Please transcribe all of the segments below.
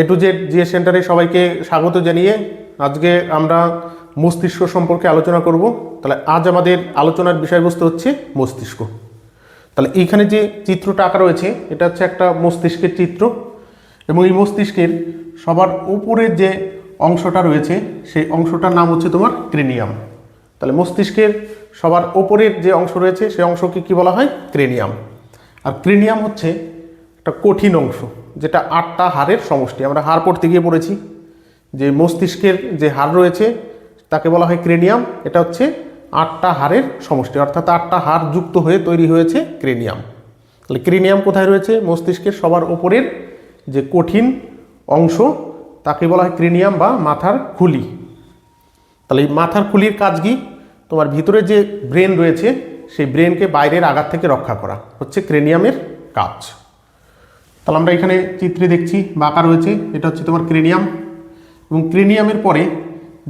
A to Z GS সেন্টারে সবাইকে স্বাগত জানিয়ে আজকে আমরা মস্তিষ্ক সম্পর্কে আলোচনা করব। তাহলে আজ আমাদের আলোচনার বিষয়বস্তু হচ্ছে মস্তিষ্ক। তাহলে এইখানে যে চিত্রটা আঁকা রয়েছে, এটা হচ্ছে একটা মস্তিষ্কের চিত্র এবং এই মস্তিষ্কের সবার উপরের যে অংশটা রয়েছে, সেই অংশটার নাম হচ্ছে তোমার ক্রেনিয়াম। তাহলে মস্তিষ্কের সবার ওপরের যে অংশ রয়েছে, সেই অংশকে কি বলা হয়? ক্রেনিয়াম। আর ক্রেনিয়াম হচ্ছে একটা কঠিন অংশ। যেটা আটটা হাড়ের সমষ্টি। আমরা হাড় পড়তে গিয়ে পড়েছি। যে মস্তিষ্কের যে হাড় রয়েছে, তাকে বলা হয় ক্রেনিয়াম। এটা হচ্ছে আটটা হাড়ের সমষ্টি। অর্থাৎ আটটা হাড় যুক্ত হয়ে তৈরি হয়েছে ক্রেনিয়াম। তাহলে ক্রেনিয়াম কোথায় রয়েছে? মস্তিষ্কের সবার ওপরের যে কঠিন অংশ, তাকে বলা হয় ক্রেনিয়াম বা মাথার খুলি। তাহলে এই মাথার খুলির কাজ কি? তোমার ভিতরে যে ব্রেন রয়েছে, সেই ব্রেনকে বাইরের আঘাত থেকে রক্ষা করা। হচ্ছে ক্রেনিয়ামের কাজ। তাহলে আমরা এখানে চিত্রে দেখছি বাঁকা রয়েছে, এটা হচ্ছে তোমার ক্রেনিয়াম। এবং ক্রেনিয়ামের পরে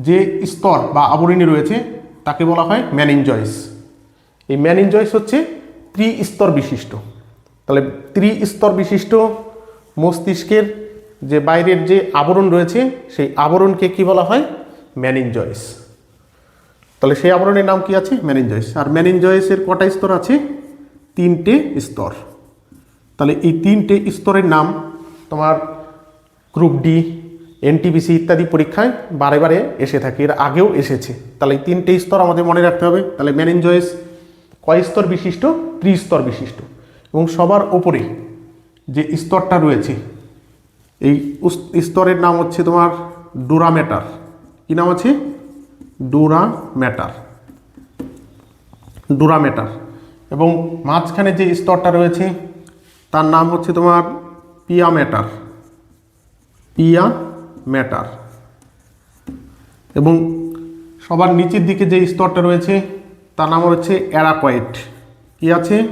যে স্তর বা আবরণী রয়েছে, তাকে বলা হয় ম্যানিনজয়েস এই ম্যানিনজয়েস হচ্ছে ত্রিস্তর বিশিষ্ট। তাহলে ত্রিস্তর বিশিষ্ট মস্তিষ্কের যে বাইরের যে আবরণ রয়েছে, সেই আবরণকে কি বলা হয়? ম্যানিনজয়েস তাহলে সেই আবরণের নাম কি আছে? ম্যানিনজয়েস আর ম্যানিনজয়েসের কটা স্তর আছে? তিনটে স্তর। তাহলে এই তিনটে স্তরের নাম, তোমার গ্রুপ ডি এনটিবিসি ইত্যাদি পরীক্ষায় বারে বারে এসে থাকে, এর আগেও এসেছে। তাহলে এই তিনটে স্তর আমাদের মনে রাখতে হবে। তাহলে ম্যানেঞ্জয়েস কয় স্তর বিশিষ্ট? ত্রিস্তর বিশিষ্ট। এবং সবার ওপরে যে স্তরটা রয়েছে, এই স্তরের নাম হচ্ছে তোমার ডোরামেটার। কি নাম আছে? ডোরামেটার। ডোরামেটার। এবং মাঝখানে যে স্তরটা রয়েছে তার নাম হচ্ছে তোমার পিয়া ম্যাটার পিয়া ম্যাটার। এবং সবার নিচের দিকে যে স্তরটা রয়েছে, তার নাম হচ্ছে অ্যারাকয়েড। কি আছে?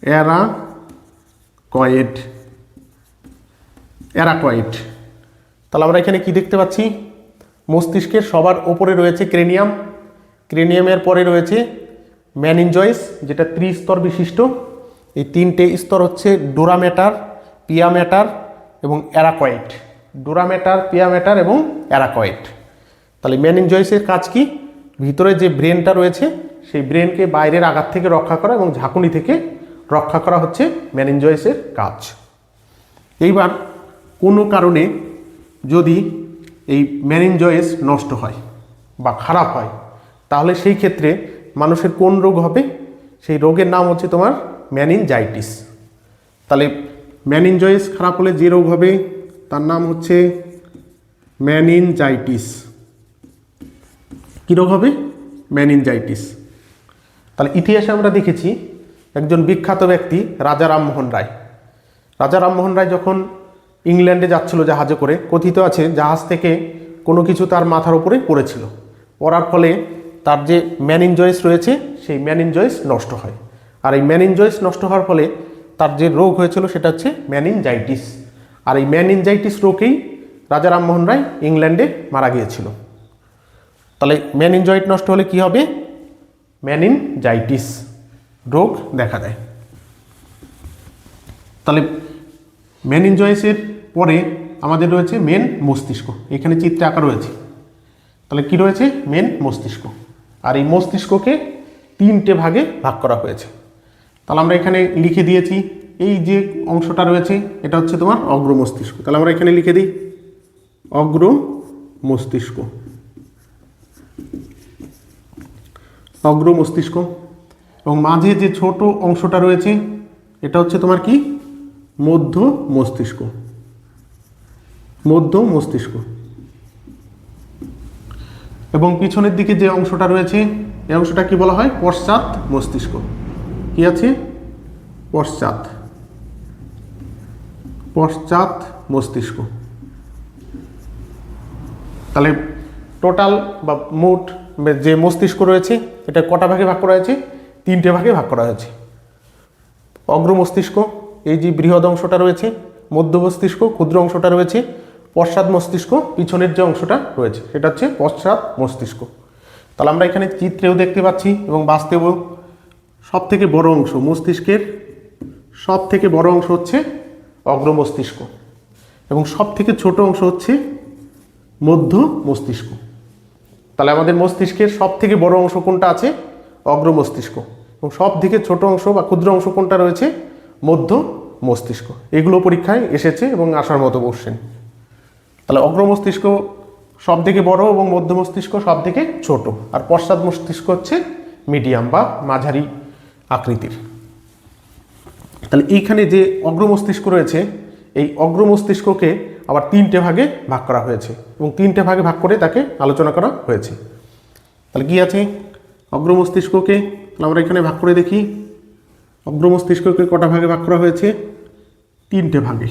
অ্যারাকয়েড। অ্যারাকয়েড। তাহলে আমরা এখানে কি দেখতে পাচ্ছি? মস্তিষ্কের সবার ওপরে রয়েছে ক্রেনিয়াম। ক্রেনিয়ামের পরে রয়েছে ম্যানিনজয়েস যেটা ত্রিস্তর বিশিষ্ট। এই তিনটে স্তর হচ্ছে ডোরামেটার, পিয়ামেটার এবং অ্যারাকয়েড। ডোরামেটার, পিয়ামেটার এবং অ্যারাকয়েড। তাহলে ম্যানিনজয়েসের কাজ কি? ভিতরে যে ব্রেনটা রয়েছে, সেই ব্রেনকে বাইরের আঘাত থেকে রক্ষা করা এবং ঝাঁকুনি থেকে রক্ষা করা হচ্ছে ম্যানিনজয়েসের কাজ। এইবার কোনো কারণে যদি এই ম্যানিনজয়েস নষ্ট হয় বা খারাপ হয়, তাহলে সেই ক্ষেত্রে মানুষের কোন রোগ হবে? সেই রোগের নাম হচ্ছে তোমার ম্যানিনজাইটিস তাহলে ম্যানিনজয়েস খারাপ হলে যে রোগ হবে, তার নাম হচ্ছে ম্যানিনজাইটিস কী রোগ হবে? ম্যানিনজাইটিস তাহলে ইতিহাসে আমরা দেখেছি একজন বিখ্যাত ব্যক্তি রাজা রামমোহন রায়। রাজা রামমোহন রায় যখন ইংল্যান্ডে যাচ্ছিল জাহাজে করে, কথিত আছে জাহাজ থেকে কোনো কিছু তার মাথার উপরে পড়েছিল। পড়ার ফলে তার যে ম্যানিনজয়েস রয়েছে, সেই ম্যানিনজয়েস নষ্ট হয়। আর এই ম্যানিনজয়েস নষ্ট হওয়ার ফলে তার যে রোগ হয়েছিল সেটা হচ্ছে ম্যানিনজাইটিস আর এই ম্যানিনজাইটিস রোগেই রাজা রামমোহন রায় ইংল্যান্ডে মারা গিয়েছিল। তাহলে ম্যানিনজয়েট নষ্ট হলে কি হবে? ম্যানিনজাইটিস রোগ দেখা দেয়। তাহলে ম্যানিনজয়েসের পরে আমাদের রয়েছে মেন মস্তিষ্ক। এখানে চিত্রে আঁকা রয়েছে। তাহলে কি রয়েছে? মেন মস্তিষ্ক। আর এই মস্তিষ্ককে তিনটে ভাগে ভাগ করা হয়েছে। তাহলে আমরা এখানে লিখে দিয়েছি, এই যে অংশটা রয়েছে, এটা হচ্ছে তোমার অগ্র মস্তিষ্ক। তাহলে আমরা এখানে লিখে দিই, অগ্র মস্তিষ্ক। অগ্র মস্তিষ্ক। এবং মাঝে যে ছোট অংশটা রয়েছে, এটা হচ্ছে তোমার কি? মধ্য মস্তিষ্ক। মধ্য মস্তিষ্ক। এবং পিছনের দিকে যে অংশটা রয়েছে, এই অংশটা কি বলা হয়? পশ্চাৎ মস্তিষ্ক। কি আছে? পশ্চাৎ। পশ্চাৎ মস্তিষ্ক। তাহলে টোটাল বা মোট যে মস্তিষ্ক রয়েছে, এটা কটা ভাগে ভাগ করা হয়েছে? তিনটে ভাগে ভাগ করা হয়েছে। অগ্র মস্তিষ্ক, এই যে বৃহৎ অংশটা রয়েছে, মধ্য মস্তিষ্ক, ক্ষুদ্র অংশটা রয়েছে, পশ্চাৎ মস্তিষ্ক, পিছনের যে অংশটা রয়েছে, সেটা হচ্ছে পশ্চাৎ মস্তিষ্ক। তাহলে আমরা এখানে চিত্রেও দেখতে পাচ্ছি এবং বাস্তবেও সব থেকে বড় অংশ মস্তিষ্কের সব থেকে বড় অংশ হচ্ছে অগ্র মস্তিষ্ক এবং সব থেকে ছোট অংশ হচ্ছে মধ্য মস্তিষ্ক তাহলে আমাদের মস্তিষ্কের সব থেকে বড় অংশ কোনটা আছে? অগ্র মস্তিষ্ক এবং সব থেকে ছোট অংশ বা ক্ষুদ্র অংশ কোনটা রয়েছে? মধ্য মস্তিষ্ক এগুলো পরীক্ষায় এসেছে এবং আসার মতো কোশ্চেন তাহলে অগ্র সব থেকে বড় এবং মধ্য মস্তিষ্ক সব থেকে ছোট। আর পশ্চাৎ মস্তিষ্ক হচ্ছে মিডিয়াম বা মাঝারি আকৃতির। তাহলে এইখানে যে অগ্রমস্তিষ্ক রয়েছে, এই অগ্রমস্তিষ্ককে আবার তিনটে ভাগে ভাগ করা হয়েছে এবং তিনটে ভাগে ভাগ করে তাকে আলোচনা করা হয়েছে। তাহলে কি আছে? অগ্রমস্তিষ্ককে তাহলে আমরা এখানে ভাগ করে দেখি। অগ্রমস্তিষ্ককে কটা ভাগে ভাগ করা হয়েছে? তিনটে ভাগে।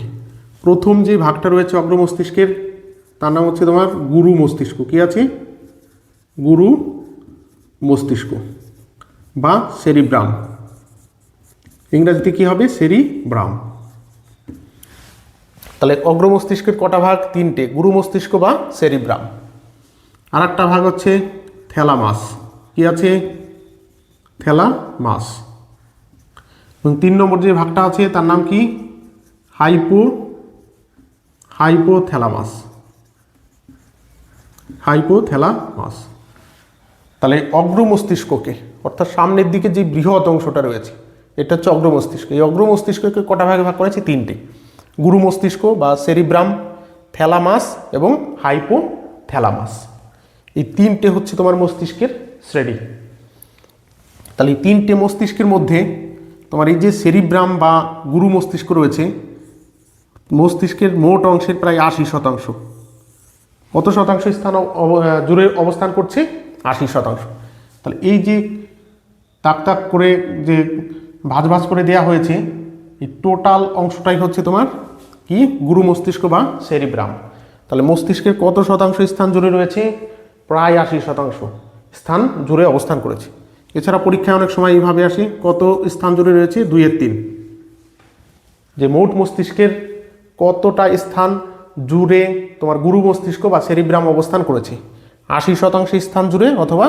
প্রথম যে ভাগটা রয়েছে অগ্রমস্তিষ্কের, তার নাম হচ্ছে তোমার গুরু মস্তিষ্ক কি আছে? গুরু মস্তিষ্ক বা সেরিব্রাম ইংরাজিতে কি হবে? সেরিব্রাম তাহলে অগ্র মস্তিষ্কের কটা ভাগ? তিনটে। গুরু মস্তিষ্ক বা সেরিব্রাম আর একটা ভাগ হচ্ছে থ্যালামাস। কি আছে? থ্যালামাস। এবং তিন নম্বর যে ভাগটা আছে, তার নাম কি? Hypo, hypothalamus. হাইপোথ্যালামাস। তাহলে অগ্র মস্তিষ্ককে অর্থাৎ সামনের দিকে যে বৃহৎ অংশটা রয়েছে, এটা হচ্ছে অগ্র মস্তিষ্ক। এই অগ্র মস্তিষ্ককে কটা ভাগে ভাগ করেছে? তিনটে। গুরু মস্তিষ্ক বা সেরিব্রাম, থ্যালামাস এবং হাইপো থ্যালামাস এই তিনটে হচ্ছে তোমার মস্তিষ্কের শ্রেণি। তাহলে এই তিনটে মস্তিষ্কের মধ্যে তোমার এই যে সেরিব্রাম বা গুরু মস্তিষ্ক রয়েছে, মস্তিষ্কের মোট অংশের প্রায় আশি শতাংশ। কত শতাংশ স্থান জুড়ে অবস্থান করছে? আশি শতাংশ। তাহলে এই যে তাক তাক করে যে ভাজ ভাজ করে দেয়া হয়েছে, এই টোটাল অংশটাই হচ্ছে তোমার কি? গুরু মস্তিষ্ক বা সেরিব্রাম। তাহলে মস্তিষ্কের কত শতাংশ স্থান জুড়ে রয়েছে? প্রায় আশি শতাংশ স্থান জুড়ে অবস্থান করেছে। এছাড়া পরীক্ষায় অনেক সময় এইভাবে আসি, কত স্থান জুড়ে রয়েছে? দুইয়ের তিন। যে মোট মস্তিষ্কের কতটা স্থান জুড়ে তোমার গুরু মস্তিষ্ক বা সেরিব্রাম অবস্থান করেছে? আশি শতাংশ স্থান জুড়ে অথবা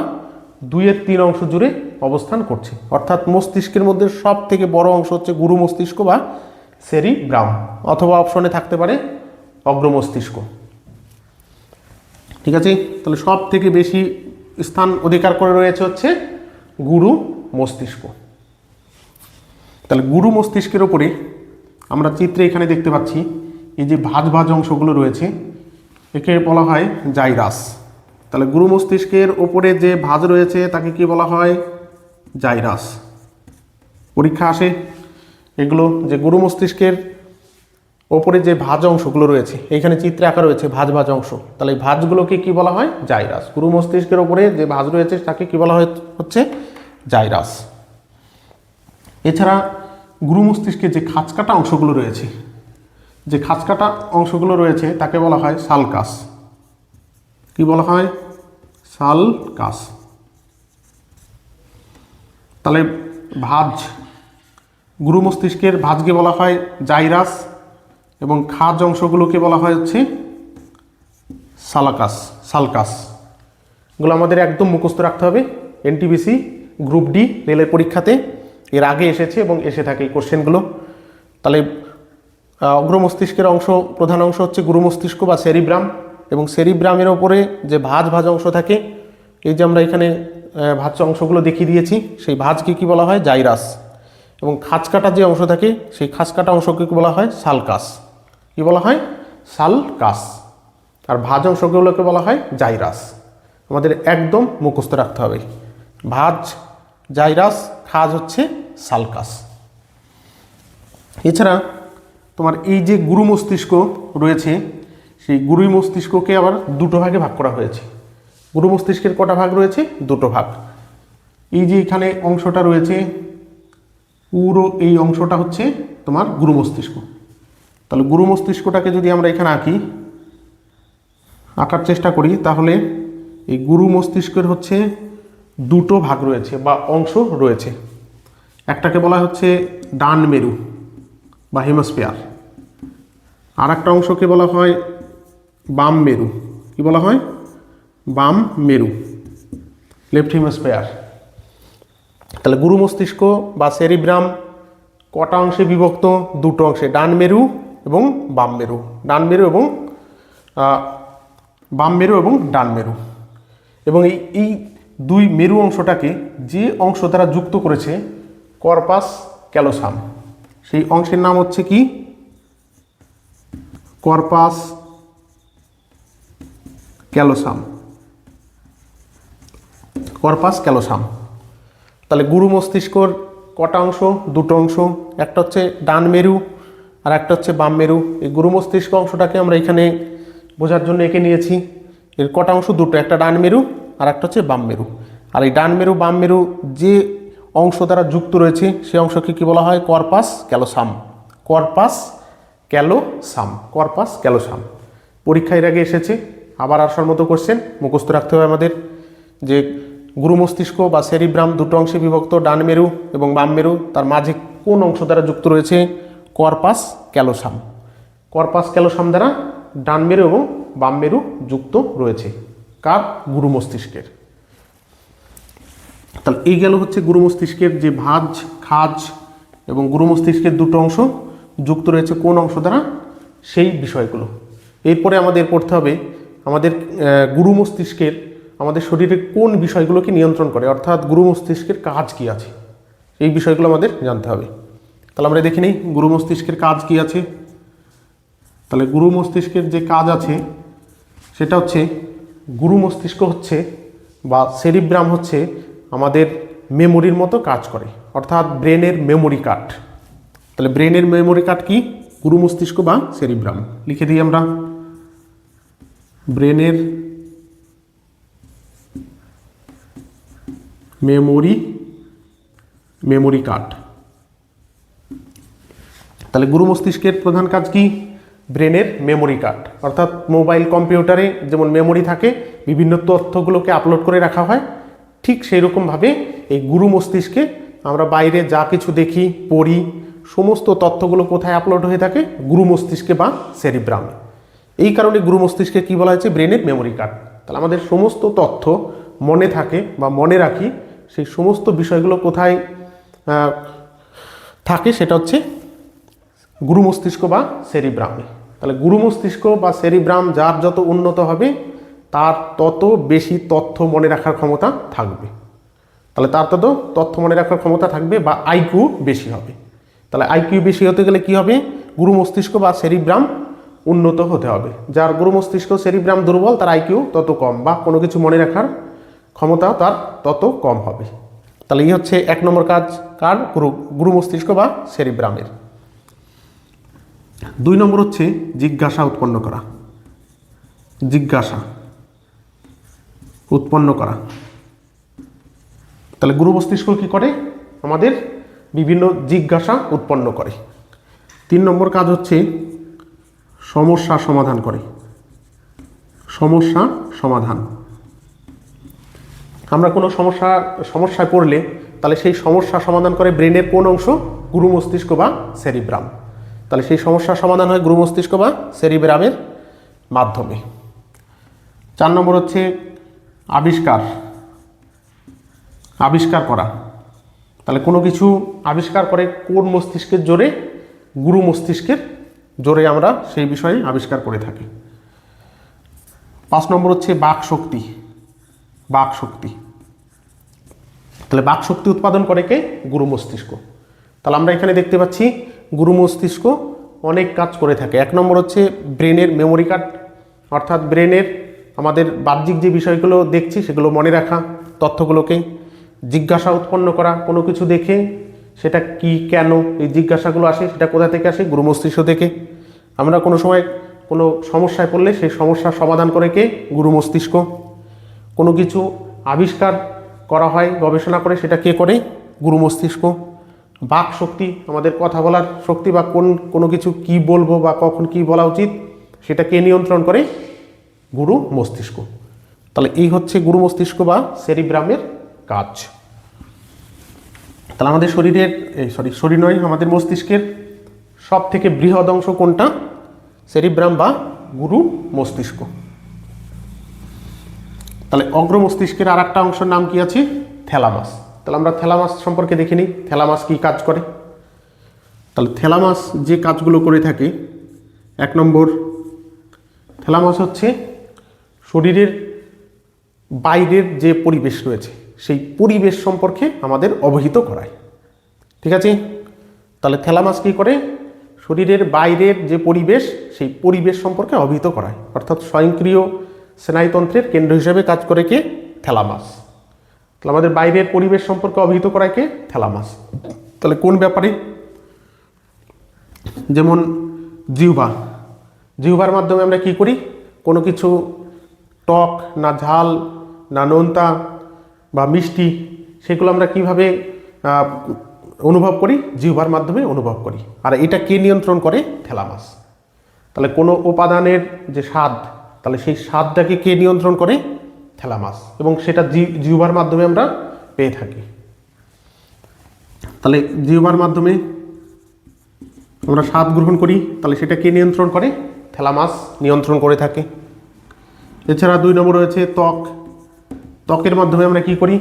দুইয়ের তিন অংশ জুড়ে অবস্থান করছে। অর্থাৎ মস্তিষ্কের মধ্যে সব থেকে বড় অংশ হচ্ছে গুরু মস্তিষ্ক বা সেরি সেরিব্রাম অথবা অপশনে থাকতে পারে অগ্র মস্তিষ্ক। ঠিক আছে? তাহলে সব থেকে বেশি স্থান অধিকার করে রয়েছে হচ্ছে গুরু মস্তিষ্ক। তাহলে গুরু মস্তিষ্কের ওপরে আমরা চিত্রে এখানে দেখতে পাচ্ছি, এই যে ভাজ ভাজ অংশগুলো রয়েছে, একে বলা হয় জাইরাস। তাহলে গুরু মস্তিষ্কের ওপরে যে ভাজ রয়েছে, তাকে কি বলা হয়? জাইরাস। পরীক্ষা আসে এগুলো যে গুরু মস্তিষ্কের ওপরে যে ভাজ অংশগুলো রয়েছে, এইখানে চিত্রে আঁকা রয়েছে ভাজ ভাজ অংশ। তাহলে এই ভাজগুলোকে কি বলা হয়? জাইরাস। গুরু মস্তিষ্কের ওপরে যে ভাজ রয়েছে, তাকে কি বলা হয় হচ্ছে জাইরাস। এছাড়া গুরু মস্তিষ্কের যে খাঁচকাটা অংশগুলো রয়েছে, যে খাঁচকাটা অংশগুলো রয়েছে, তাকে বলা হয় সালকাস। কি বলা হয়? সালকাস তাহলে ভাজ। গুরু মস্তিষ্কের ভাজকে বলা হয় জাইরাস এবং খাজ অংশগুলোকে বলা হয় হচ্ছে সালাকাস সালকাস। এগুলো আমাদের একদম মুখস্থ রাখতে হবে। এনটিবিসি গ্রুপ ডি রেলের পরীক্ষাতে। এর আগে এসেছে এবং এসে থাকে এই কোশ্চেনগুলো। তাহলে আহ, অগ্র মস্তিষ্কের অংশ প্রধান অংশ হচ্ছে গুরু মস্তিষ্ক বা সেরিব্রাম। এবং সেরিব্রামের ওপরে যে ভাজ ভাজ অংশ থাকে, এই যে আমরা এখানে ভাজ অংশগুলো দেখিয়ে দিয়েছি, সেই ভাজকে কি বলা হয়? জাইরাস। এবং খাঁচকাটা যে অংশ থাকে, সেই খাঁচকাটা অংশকে বলা হয়? সালকাস। কি বলা হয়? সালকাস। আর ভাজ অংশগুলোকে বলা হয় জাইরাস। আমাদের একদম মুখস্থ রাখতে হবে। ভাজ, জাইরাস, খাজ হচ্ছে সালকাস। এছাড়া তোমার এই যে গুরু মস্তিষ্ক রয়েছে সেই গুরু মস্তিষ্ককে আবার দুটো ভাগে ভাগ করা হয়েছে। গুরু মস্তিষ্কের কটা ভাগ রয়েছে? দুটো ভাগ। এই যে এখানে অংশটা রয়েছে, পুরো এই অংশটা হচ্ছে তোমার গুরু মস্তিষ্ক। তাহলে গুরু মস্তিষ্কটাকে যদি আমরা এখানে আঁকি, আঁকার চেষ্টা করি, তাহলে এই গুরু মস্তিষ্কের হচ্ছে দুটো ভাগ রয়েছে বা অংশ রয়েছে। একটাকে বলা হচ্ছে ডান মেরু বা হেমোস্পিয়ার আর একটা অংশকে বলা হয় বাম মেরু। কি বলা হয়? বাম মেরু। লেফট হেমোস্পিয়ার তাহলে গুরু মস্তিষ্ক বা সেরিব্রাম কটা অংশে বিভক্ত? দুটো অংশে। ডান মেরু এবং বাম মেরু। ডান মেরু এবং বাম মেরু এবং ডান মেরু। এবং এই এই দুই মেরু অংশটাকে যে অংশ তারা যুক্ত করেছে, কর্পাস ক্যালোসাম। সেই অংশের নাম হচ্ছে কি? Corpus callosum. Corpus callosum. তাহলে গুরু মস্তিষ্কর কটা অংশ? দুটো অংশ। একটা হচ্ছে ডান মেরু আর একটা হচ্ছে বাম মেরু। এই গুরু মস্তিষ্ক অংশটাকে আমরা এখানে বোঝার জন্য এঁকে নিয়েছি। এর কটা অংশ? দুটো। একটা ডান মেরু আর একটা হচ্ছে বাম মেরু। আর এই ডান মেরু, বাম মেরু যে অংশ দ্বারা যুক্ত রয়েছে সেই অংশকে কি বলা হয়? Corpus callosum. Corpus callosum. Corpus callosum. পরীক্ষা এর আগে এসেছে। আবার আসার মতো কোশ্চেন মুখস্থ রাখতে হবে আমাদের। যে গুরু মস্তিষ্ক বা সেরিব্রাম দুটো অংশে বিভক্ত, ডান মেরু এবং বাম মেরু, তার মাঝে কোন অংশ দ্বারা যুক্ত রয়েছে? Corpus, callosum. কর্পাস, ক্যালোসাম দ্বারা ডান মেরু এবং বাম মেরু যুক্ত রয়েছে। কার? গুরু মস্তিষ্কের। তাহলে এই গেল হচ্ছে গুরু মস্তিষ্কের যে ভাজ, খাজ এবং গুরু মস্তিষ্কের দুটো অংশ যুক্ত রয়েছে কোন অংশ দ্বারা? সেই বিষয়গুলো। এরপরে আমাদের পড়তে হবে আমাদের গুরু মস্তিষ্কের, আমাদের শরীরে কোন বিষয়গুলোকে নিয়ন্ত্রণ করে, অর্থাৎ গুরু মস্তিষ্কের কাজ কি আছে? এই বিষয়গুলো আমাদের জানতে হবে। তাহলে আমরা দেখে নিই গুরু মস্তিষ্কের কাজ কি আছে? তাহলে গুরু মস্তিষ্কের যে কাজ আছে, সেটা হচ্ছে গুরু মস্তিষ্ক হচ্ছে বা সেরিব্রাম হচ্ছে আমাদের মেমোরির মতো কাজ করে, অর্থাৎ ব্রেনের মেমোরি কার্ড। তাহলে ব্রেনের মেমোরি কার্ড কি? গুরু মস্তিষ্ক বা সেরিব্রাম। লিখে দিই আমরা। ব্রেনের মেমোরি মেমোরি কার্ড। তাহলে গুরু মস্তিষ্কের প্রধান কাজ কি? ব্রেনের মেমোরি কার্ড। অর্থাৎ মোবাইল, কম্পিউটারে যেমন মেমোরি থাকে, বিভিন্ন তথ্যগুলোকে আপলোড করে রাখা হয়, ঠিক সেই রকমভাবে এই গুরু মস্তিষ্কে আমরা বাইরে যা কিছু দেখি, পড়ি, সমস্ত তথ্যগুলো কোথায় আপলোড হয়ে থাকে, গুরু মস্তিষ্কে বা সেরিব্রামে। এই কারণে গুরু মস্তিষ্কে কী বলা হয়েছে? ব্রেনের মেমোরি কার্ড তাহলে আমাদের সমস্ত তথ্য মনে থাকে বা মনে রাখি, সেই সমস্ত বিষয়গুলো কোথায় থাকে সেটা হচ্ছে গুরু মস্তিষ্ক বা সেরিব্রামে তাহলে গুরু মস্তিষ্ক বা সেরিব্রাম যার যত উন্নত হবে, তার তত বেশি তথ্য মনে রাখার ক্ষমতা থাকবে। তাহলে তার তত তথ্য মনে রাখার ক্ষমতা থাকবে বা আইকিউ বেশি হবে। তাহলে আইকিউ বেশি হতে গেলে কি হবে? গুরু মস্তিষ্ক বা সেরিব্রাম উন্নত হতে হবে। যার গুরু মস্তিষ্ক সেরিব্রাম দুর্বল, তার আইকিউ তত কম বা কোনো কিছু মনে রাখার ক্ষমতা তার তত কম হবে। তাহলে এই হচ্ছে এক নম্বর কাজ, কার? গুরু গুরু মস্তিষ্ক বা সেরিব্রামের। দুই নম্বর হচ্ছে জিজ্ঞাসা, উৎপন্ন করা। জিজ্ঞাসা, উৎপন্ন করা। তাহলে গুরু মস্তিষ্ক কী করে? আমাদের বিভিন্ন জিজ্ঞাসা উৎপন্ন করে। তিন নম্বর কাজ হচ্ছে সমস্যা সমাধান করে। সমস্যা সমাধান। আমরা কোনো সমস্যা, সমস্যায় পড়লে তাহলে সেই সমস্যা সমাধান করে ব্রেনের কোন অংশ? গুরু মস্তিষ্ক বা সেরিব্রাম। তাহলে সেই সমস্যার সমাধান হয় গুরু মস্তিষ্ক বা সেরিব্রামের মাধ্যমে। চার নম্বর হচ্ছে আবিষ্কার। আবিষ্কার করা। তাহলে কোনো কিছু আবিষ্কার করে কোন মস্তিষ্কের জোরে? গুরু মস্তিষ্কের জোরে আমরা সেই বিষয়ে আবিষ্কার করে থাকি। পাঁচ নম্বর হচ্ছে বাক শক্তি। বাক শক্তি। তাহলে বাক শক্তি উৎপাদন করে কে? গুরু মস্তিষ্ক। তাহলে আমরা এখানে দেখতে পাচ্ছি গুরু মস্তিষ্ক অনেক কাজ করে থাকে। এক নম্বর হচ্ছে ব্রেনের মেমোরি কার্ড অর্থাৎ ব্রেনের আমাদের বাহ্যিক যে বিষয়গুলো দেখছি সেগুলো মনে রাখা, তথ্যগুলোকে জিজ্ঞাসা উৎপন্ন করা, কোনো কিছু দেখে সেটা কি কেন এই জিজ্ঞাসাগুলো আসে, সেটা কোথা থেকে আসে? গুরু মস্তিষ্ক থেকে। আমরা কোনো সময় কোনো সমস্যায় পড়লে সেই সমস্যার সমাধান করে কে? গুরু মস্তিষ্ক। কোনো কিছু আবিষ্কার করা হয়, গবেষণা করে, সেটা কে করে? গুরু মস্তিষ্ক। বাক শক্তি, আমাদের কথা বলার শক্তি বা কোন, কোনো কিছু কি বলব বা কখন কি বলা উচিত, সেটা কে নিয়ন্ত্রণ করে? গুরু মস্তিষ্ক। তাহলে এই হচ্ছে গুরু মস্তিষ্ক বা সেরিব্রামের কাজ। তাহলে আমাদের শরীরের এই সরি শরীর নয়, আমাদের মস্তিষ্কের সব থেকে বৃহৎ অংশ কোনটা? সেরিব্রাম বা গুরু মস্তিষ্ক। তাহলে অগ্র মস্তিষ্কের আর একটা অংশের নাম কি আছে? থ্যালামাস। তাহলে আমরা থ্যালামাস সম্পর্কে দেখে নিই, থ্যালামাস কী কাজ করে? তাহলে থ্যালামাস যে কাজগুলো করে থাকে, এক নম্বর, থ্যালামাস হচ্ছে শরীরের বাইরের যে পরিবেশ রয়েছে সেই পরিবেশ সম্পর্কে আমাদের অবহিত করায় ঠিক আছে? তাহলে থ্যালামাস কী করে? শরীরের বাইরের যে পরিবেশ, সেই পরিবেশ সম্পর্কে অবহিত করায় অর্থাৎ স্বয়ংক্রিয় স্নায়ুতন্ত্রের কেন্দ্র হিসেবে কাজ করে কে? থ্যালামাস তাহলে আমাদের বাইরের পরিবেশ সম্পর্কে অবহিত করায় কে? থ্যালামাস তাহলে কোন ব্যাপারে? যেমন জিহ্বা। জিহ্বার মাধ্যমে আমরা কি করি? কোনো কিছু টক, না ঝাল, না নোনতা বা মিষ্টি, সেগুলো আমরা কীভাবে অনুভব করি? জিহ্বার মাধ্যমে অনুভব করি। আর এটা কে নিয়ন্ত্রণ করে? থ্যালামাস তাহলে কোনো উপাদানের যে স্বাদ, তাহলে সেই স্বাদটাকে কে নিয়ন্ত্রণ করে? থ্যালামাস এবং সেটা জিহ্বার মাধ্যমে আমরা পেয়ে থাকি। তাহলে জিহ্বার মাধ্যমে আমরা স্বাদ গ্রহণ করি, তাহলে সেটা কে নিয়ন্ত্রণ করে? থ্যালামাস নিয়ন্ত্রণ করে থাকে। এছাড়া দুই নম্বর রয়েছে ত্বক। ত্বকের মাধ্যমে আমরা কি করি?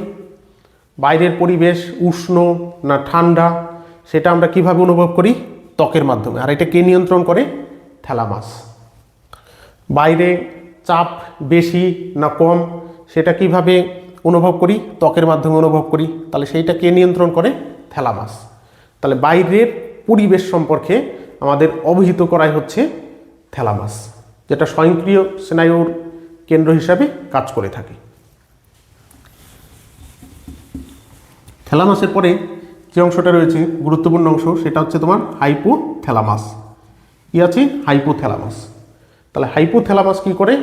বাইরের পরিবেশ উষ্ণ না ঠান্ডা, সেটা আমরা কীভাবে অনুভব করি? ত্বকের মাধ্যমে। আর এটা কে নিয়ন্ত্রণ করে? থ্যালামাস বাইরে চাপ বেশি না কম, সেটা কীভাবে অনুভব করি? ত্বকের মাধ্যমে অনুভব করি। তাহলে সেইটা কে নিয়ন্ত্রণ করে? থ্যালামাস তাহলে বাইরের পরিবেশ সম্পর্কে আমাদের অবহিত করাই হচ্ছে থ্যালামাস যেটা স্বয়ংক্রিয় স্নায়ুর কেন্দ্র হিসাবে কাজ করে থাকে। থ্যালামাসের পরে যে অংশটা রয়েছে, গুরুত্বপূর্ণ অংশ, সেটা হচ্ছে তোমার হাইপোথ্যালামাস। কি আছে? হাইপোথ্যালামাস। তাহলে হাইপোথ্যালামাস কী করে?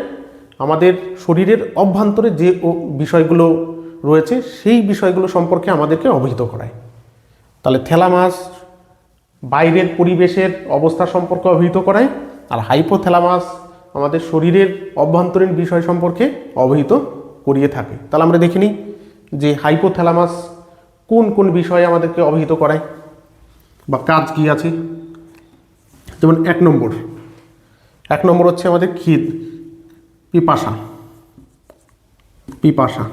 আমাদের শরীরের অভ্যন্তরে যে বিষয়গুলো রয়েছে, সেই বিষয়গুলো সম্পর্কে আমাদেরকে অবহিত করায়। তাহলে থ্যালামাস বাইরের পরিবেশের অবস্থা সম্পর্কে অবহিত করায়, আর হাইপোথ্যালামাস আমাদের শরীরের অভ্যন্তরীণ বিষয় সম্পর্কে অবহিত করিয়ে থাকে। তাহলে আমরা দেখিনি যে হাইপোথ্যালামাস কোন কোন বিষয়ে আমাদেরকে অবহিত করায়? বা কাজ কি আছে? যেমন এক নম্বর। এক নম্বর হচ্ছে আমাদের খিদ পিপাসা। পিপাসা।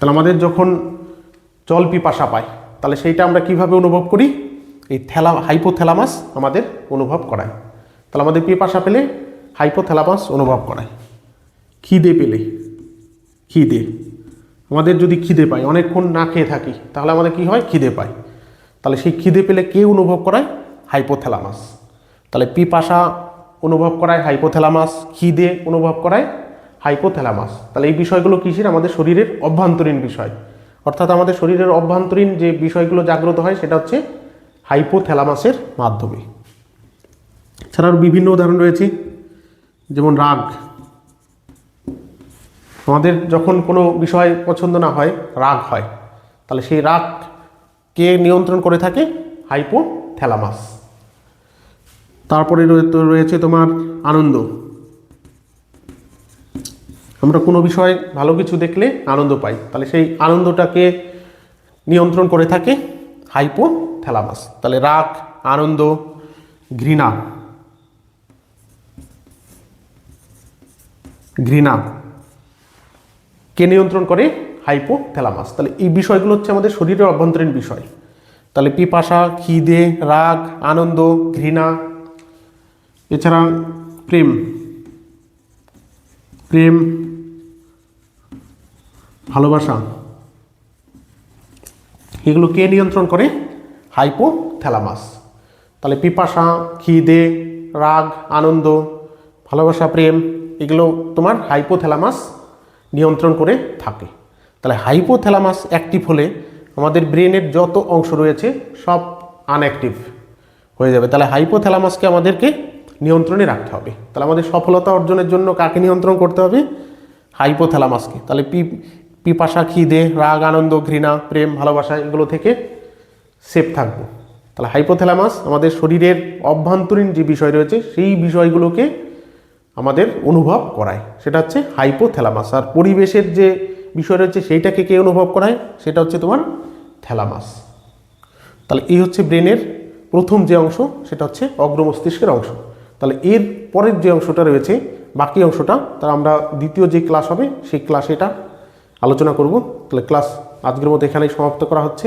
তাহলে আমাদের যখন জল পিপাসা পায়, তাহলে সেইটা আমরা কীভাবে অনুভব করি? এই থ্যালা হাইপোথ্যালামাস আমাদের অনুভব করায়। তাহলে আমাদের পিপাসা পেলে হাইপোথ্যালামাস অনুভব করায়। খিদে পেলে। খিদে। আমাদের যদি খিদে পায়, অনেকক্ষণ না খেয়ে থাকি, তাহলে আমাদের কি হয়? খিদে পায়। তাহলে সেই খিদে পেলে কে অনুভব করায়? হাইপোথ্যালামাস। তাহলে পিপাসা অনুভব করায় হাইপোথ্যালামাস, খিদে অনুভব করায় হাইপোথ্যালামাস। তাহলে এই বিষয়গুলো কিসের? আমাদের শরীরের অভ্যন্তরীণ বিষয়। অর্থাৎ আমাদের শরীরের অভ্যন্তরীণ যে বিষয়গুলো জাগ্রত হয়, সেটা হচ্ছে হাইপোথ্যালামাসের মাধ্যমে। এছাড়াও বিভিন্ন উদাহরণ রয়েছে, যেমন রাগ। আমাদের যখন কোনো বিষয় পছন্দ না হয়, রাগ হয়, তাহলে সেই রাগ কে নিয়ন্ত্রণ করে থাকে? হাইপোথ্যালামাস। তারপরে রয়েছে তোমার আনন্দ। আমরা কোনো বিষয়ে ভালো কিছু দেখলে আনন্দ পাই, তাহলে সেই আনন্দটাকে নিয়ন্ত্রণ করে থাকে হাইপোথ্যালামাস। তাহলে রাগ, আনন্দ, ঘৃণা। ঘৃণা। কে নিয়ন্ত্রণ করে? হাইপো হাইপোথ্যালামাস তাহলে এই বিষয়গুলো হচ্ছে আমাদের শরীরের অভ্যন্তরীণ বিষয়। তাহলে পিপাসা, খিদে, রাগ, আনন্দ, ঘৃণা, এছাড়া প্রেম। প্রেম, ভালোবাসা। এগুলো কে নিয়ন্ত্রণ করে? হাইপো হাইপোথ্যালামাস তাহলে পিপাসা, খিদে, রাগ, আনন্দ, ভালোবাসা, প্রেম, এগুলো তোমার হাইপো হাইপোথ্যালামাস নিয়ন্ত্রণ করে থাকে। তাহলে হাইপোথ্যালামাস অ্যাক্টিভ হলে আমাদের ব্রেনের যত অংশ রয়েছে সব আনঅ্যাক্টিভ হয়ে যাবে। তাহলে হাইপোথ্যালামাসকে আমাদেরকে নিয়ন্ত্রণে রাখতে হবে। তাহলে আমাদের সফলতা অর্জনের জন্য কাকে নিয়ন্ত্রণ করতে হবে? হাইপোথ্যালামাসকে তাহলে পি পিপাসা, খিদে, রাগ, আনন্দ, ঘৃণা, প্রেম, ভালোবাসা এগুলো থেকে সেফ থাকব। তাহলে হাইপোথ্যালামাস আমাদের শরীরের অভ্যন্তরীণ যে বিষয় রয়েছে, সেই বিষয়গুলোকে আমাদের অনুভব করায়। সেটা হচ্ছে হাইপোথ্যালামাস আর পরিবেশের যে বিষয় রয়েছে সেইটাকে কে অনুভব করায়? সেটা হচ্ছে তোমার থ্যালামাস তাহলে এই হচ্ছে ব্রেনের প্রথম যে অংশ, সেটা হচ্ছে অগ্রমস্তিষ্কের অংশ। তাহলে এর পরের যে অংশটা রয়েছে, বাকি অংশটা তার আমরা দ্বিতীয় যে ক্লাস হবে, সেই ক্লাসে এটা আলোচনা করব। তাহলে ক্লাস আজকের মতো এখানেই সমাপ্ত করা হচ্ছে।